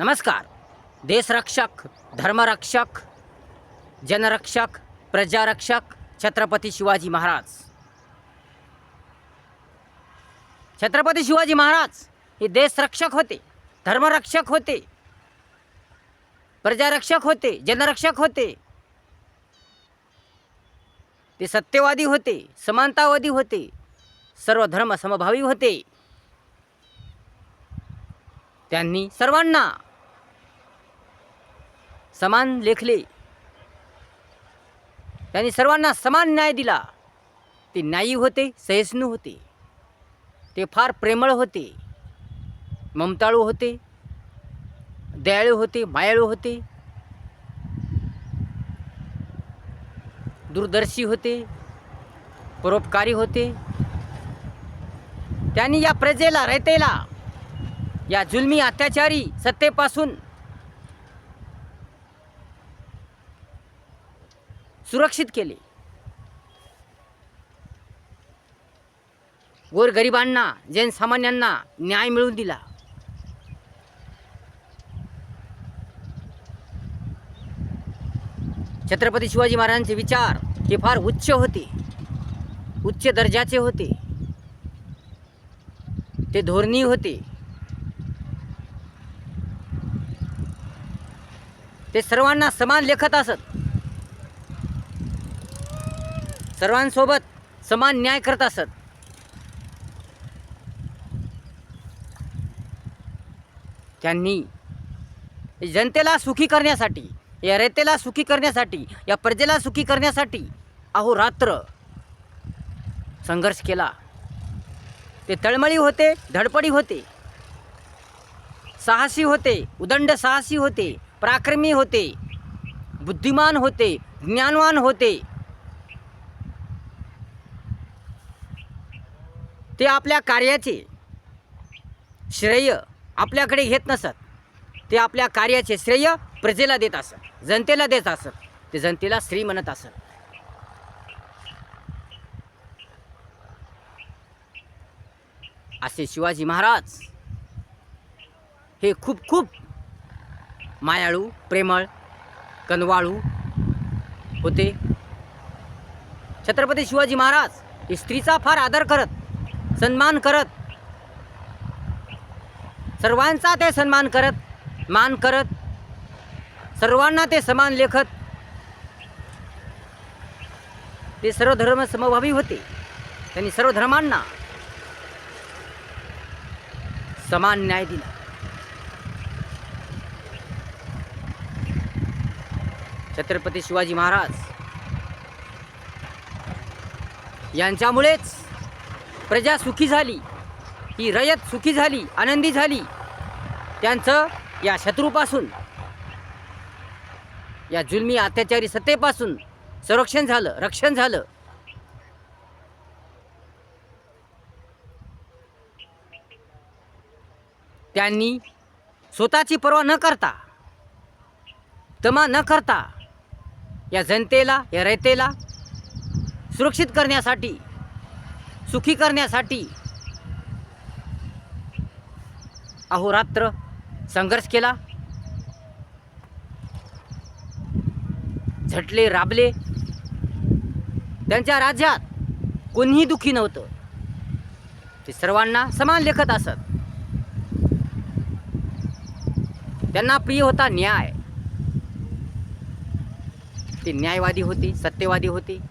नमस्कार. देशरक्षक धर्मरक्षक जनरक्षक प्रजारक्षक छत्रपती शिवाजी महाराज. छत्रपती शिवाजी महाराज हे देशरक्षक होते धर्मरक्षक होते प्रजारक्षक होते जनरक्षक होते. ते सत्यवादी होते समानतावादी होते सर्व धर्म समभावी होते. त्यांनी सर्वांना समान लेखले त्यांनी सर्वांना समान न्याय दिला. ते न्यायी होते सहिष्णू होते. ते फार प्रेमळ होते. ममताळू होते. दयाळू होते मायाळू होते. दूरदर्शी होते. परोपकारी होते. त्यांनी या प्रजेला रयतेला या जुलमी अत्याचारी सत्तेपासून सुरक्षित केले. गोरगरिबांना जनसामान्यांना न्याय मिळवून दिला. छत्रपती शिवाजी महाराजांचे विचार हे फार उच्च होते. उच्च दर्जाचे होते. ते धोरणी होते. ते सर्वांना समान लेखत असत. सर्वांसोबत समान न्याय करत असत. त्यांनी जनतेला सुखी करण्यासाठी या रेतेला सुखी करण्यासाठी या प्रजेला सुखी करण्यासाठी अहोरात्र संघर्ष केला. ते तळमळी होते धडपडी होते. साहसी होते उदंड साहसी होते पराक्रमी होते बुद्धिमान होते ज्ञानवान होते. ते आपल्या कार्याचे श्रेय आपल्याकडे घेत नसत. ते आपल्या कार्याचे श्रेय प्रजेला देत असत. जनतेला देत असत. ते जनतेला श्री म्हणत असत. असे शिवाजी महाराज हे खूप खूप मायाळू प्रेमळ कनवाळू होते. छत्रपती शिवाजी महाराज हे स्त्रीचा फार आदर करत सन्मान करत. सर्वांचा ते सन्मान करत मान करत. सर्वांना ते समान लेखत. ते सर्व धर्म समभावी होते. त्यांनी सर्व धर्मांना समान न्याय दिला. छत्रपती शिवाजी महाराज यांच्यामुळेच प्रजा सुखी झाली. ही रयत सुखी झाली आनंदी झाली. त्यांचं या शत्रूपासून या जुलमी अत्याचारी सत्तेपासून संरक्षण झालं रक्षण झालं. त्यांनी स्वतःची पर्वा न करता तमा न करता या जनतेला या रयतेला सुरक्षित करण्यासाठी सुखी करण्यासाठी अहोरात्र संघर्ष केला. झटले राबले. त्यांच्या राज्यात कोणीही दुःखी नव्हतं. ते सर्वांना समान लेखत असत. त्यांना प्रिय होता न्याय. ते न्यायवादी होते सत्यवादी होते.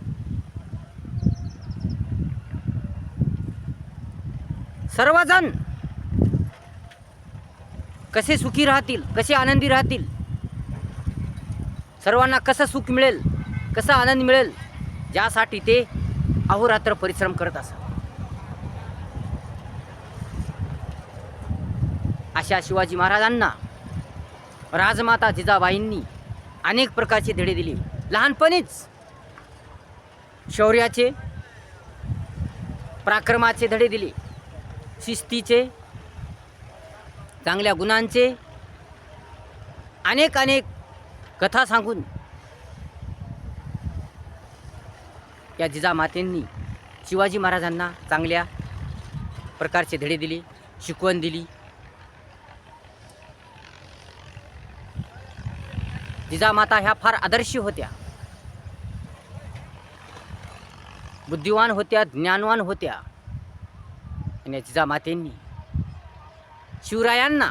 सर्वजण कसे सुखी राहतील कसे आनंदी राहतील? सर्वांना कसं सुख मिळेल कसा आनंद मिळेल ज्यासाठी ते अहोरात्र परिश्रम करत असत अशा शिवाजी महाराजांना राजमाता जिजाबाईंनी अनेक प्रकारचे धडे दिले. लहानपणीच शौर्याचे पराक्रमाचे धडे दिले. शिस्तीचे चांगल्या गुणांचे अनेक अनेक कथा सांगून या जिजामातेंनी शिवाजी महाराजांना चांगल्या प्रकारचे धडे दिले शिकवण दिली. जिजामाता ह्या फार आदर्शी होत्या. बुद्धिवान होत्या ज्ञानवान होत्या. आणि जिजामातेंनी शिवरायांना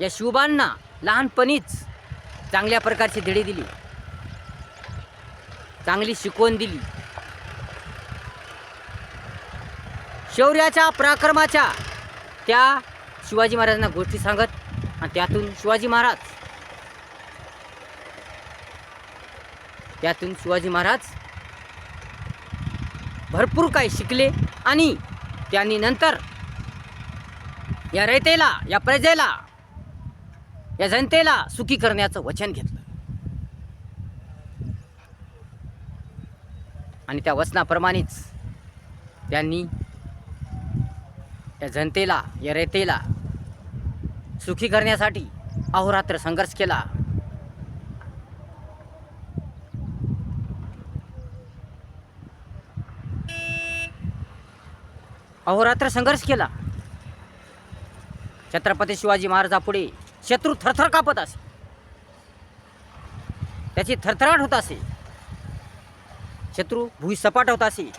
या शिवबांना लहानपणीच चांगल्या प्रकारची धडे दिली. चांगली शिकवण दिली. शौर्याच्या पराक्रमाच्या त्या शिवाजी महाराजांना गोष्टी सांगत आणि त्यातून शिवाजी महाराज त्यातून शिवाजी महाराज भरपूर काही शिकले आणि त्यांनी नंतर या रयतेला या प्रजेला या जनतेला सुखी करण्याचं वचन घेतलं. आणि त्या वचनाप्रमाणेच त्यांनी या जनतेला या रयतेला सुखी करण्यासाठी अहोरात्र संघर्ष केला. अहोरात्र संघर्ष केला. छत्रपती शिवाजी महाराजापुढे शत्रू थरथर कापत असे. त्याची थरथराट होत असे. शत्रू भुईसपाट होत असे.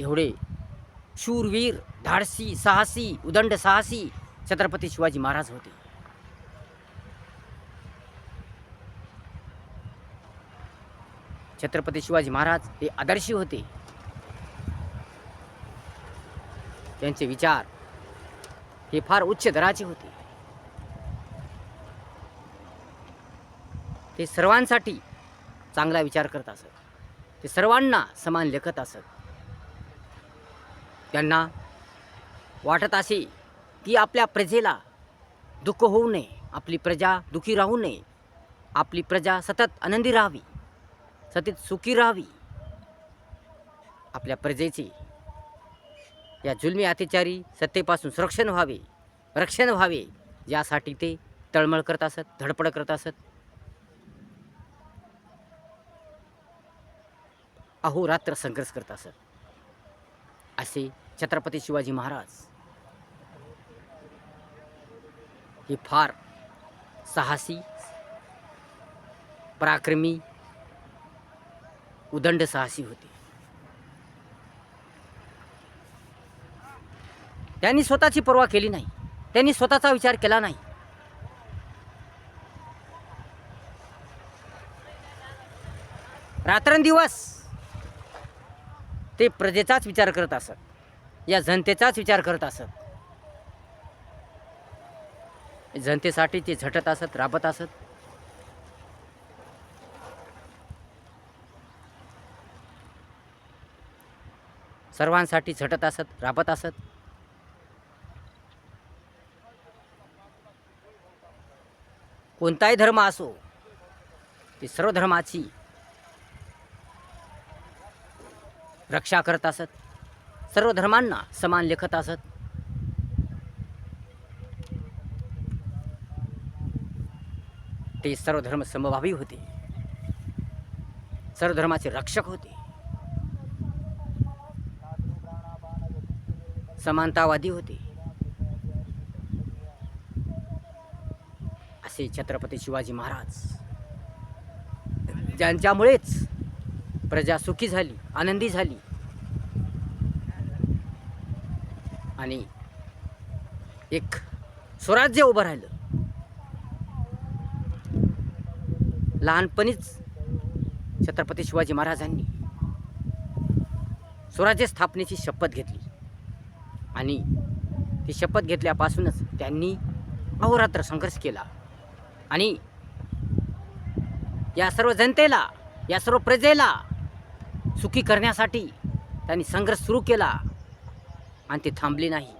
एवढे शूरवीर धाडसी साहसी उदंड साहसी छत्रपती शिवाजी महाराज होते. छत्रपती शिवाजी महाराज हे आदर्शी होते. त्यांचे विचार हे फार उच्च दराचे होते. ते सर्वांसाठी चांगला विचार करत असत. ते सर्वांना समान लेखत असत. त्यांना वाटत असे की आपल्या प्रजेला दुःख होऊ नये आपली प्रजा दुःखी राहू नये आपली प्रजा सतत आनंदी राहावी सतत सुखी राहावी. आपल्या प्रजेचे या जुलमी अत्याचारी सत्तेपासून संरक्षण व्हावे रक्षण व्हावे. यासाठी ते तळमळ करत असत धडपड करत असत. अहोरात्र संघर्ष करत असत. असे छत्रपती शिवाजी महाराज हे फार साहसी पराक्रमी उदंड साहसी होते. त्यांनी स्वतःची पर्वा केली नाही. त्यांनी स्वतःचा विचार केला नाही. रात्रंदिवस ते प्रजेचाच विचार करत असत. या जनतेचाच विचार करत असत. जनतेसाठी ते झटत असत राबत असत. सर्वांसाठी झटत असत राबत असत. कोणताही धर्म असो ते सर्व धर्माची रक्षा करत असत. सर्व धर्मांना समान लेखत असत. ते सर्व धर्म समभावी होते. सर्व धर्माचे रक्षक होते. समानतावादी होते. असे छत्रपती शिवाजी महाराज. ज्यांच्यामुळेच प्रजा सुखी झाली आनंदी झाली. आणि एक स्वराज्य उभं राहिलं. लहानपणीच छत्रपती शिवाजी महाराजांनी स्वराज्य स्थापनेची शपथ घेतली. आणि ती शपथ घेतल्यापासूनच त्यांनी अहोरात्र संघर्ष केला. आणि या सर्व जनतेला या सर्व प्रजेला सुखी करण्यासाठी त्यांनी संघर्ष सुरू केला आणि ते थांबले नाही.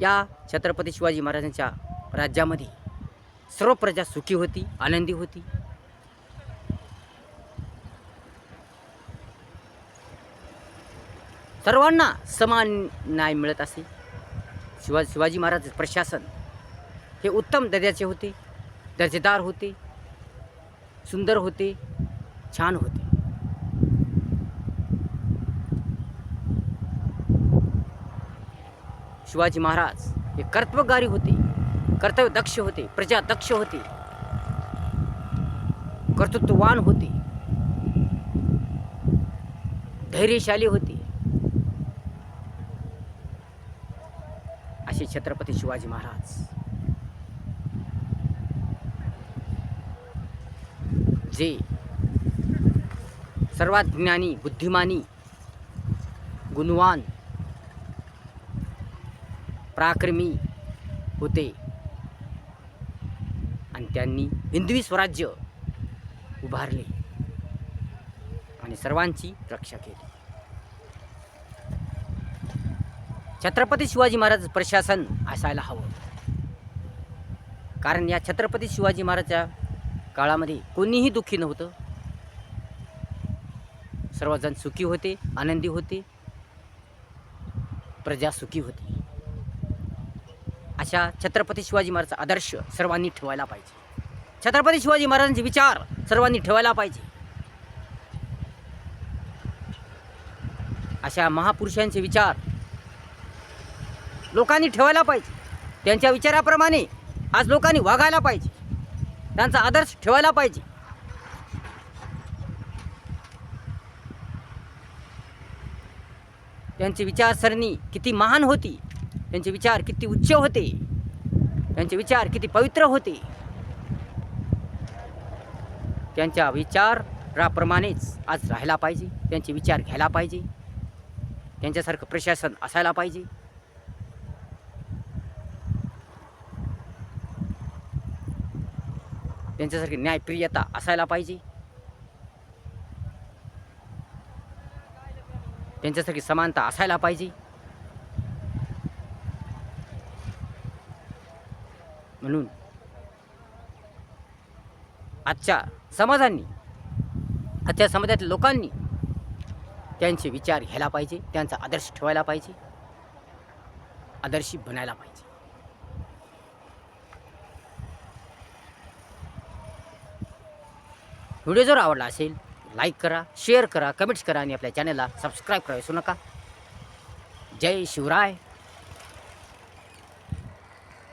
या छत्रपती शिवाजी महाराजांच्या राज्यामध्ये सर्व प्रजा सुखी होती आनंदी होती. सर्वांना समान न्याय मिळत असे. शिवा शिवाजी महाराज प्रशासन हे उत्तम दर्जाचे होते. दर्जेदार होते. सुंदर होते. छान होते. शिवाजी महाराज हे कर्तव्यगारी होते. कर्तव्यदक्ष होते. प्रजादक्ष होते. कर्तृत्ववान होते. धैर्यशाली होते. श्री छत्रपती शिवाजी महाराज. जे सर्वात ज्ञानी बुद्धिमानी गुणवान पराक्रमी होते. आणि त्यांनी हिंदवी स्वराज्य उभारले आणि सर्वांची रक्षा केली. छत्रपती शिवाजी महाराज प्रशासन असायला हवं. कारण या छत्रपती शिवाजी महाराजच्या काळामध्ये कोणीही दुःखी नव्हतं. सर्वजण सुखी होते आनंदी होते प्रजा सुखी होती. अशा छत्रपती शिवाजी महाराजचा आदर्श सर्वांनी ठेवायला पाहिजे. छत्रपती शिवाजी महाराजांचे विचार सर्वांनी ठेवायला पाहिजे. अशा महापुरुषांचे विचार लोकांनी ठेवायला पाहिजे. त्यांच्या विचाराप्रमाणे आज लोकांनी वागायला पाहिजे. त्यांचा आदर्श ठेवायला पाहिजे. त्यांची विचारसरणी किती महान होती. त्यांचे विचार किती उच्च होते. त्यांचे विचार किती पवित्र होते. त्यांच्या विचाराप्रमाणेच आज राहायला पाहिजे. त्यांचे विचार घ्यायला पाहिजे. त्यांच्यासारखं प्रशासन असायला पाहिजे. त्यांच्यासारखी न्यायप्रियता असायला पाहिजे. त्यांच्यासारखी समानता असायला पाहिजे. म्हणून आजच्या समाजांनी आजच्या समाजातील लोकांनी त्यांचे विचार घ्यायला पाहिजे त्यांचा आदर्श ठेवायला पाहिजे आदर्शी बनायला पाहिजे. व्हिडिओ जर आवडला असेल लाईक करा शेअर करा कमेंट्स करा आणि आपल्या चॅनलला सबस्क्राईब करा विसरू नका. जय शिवराय.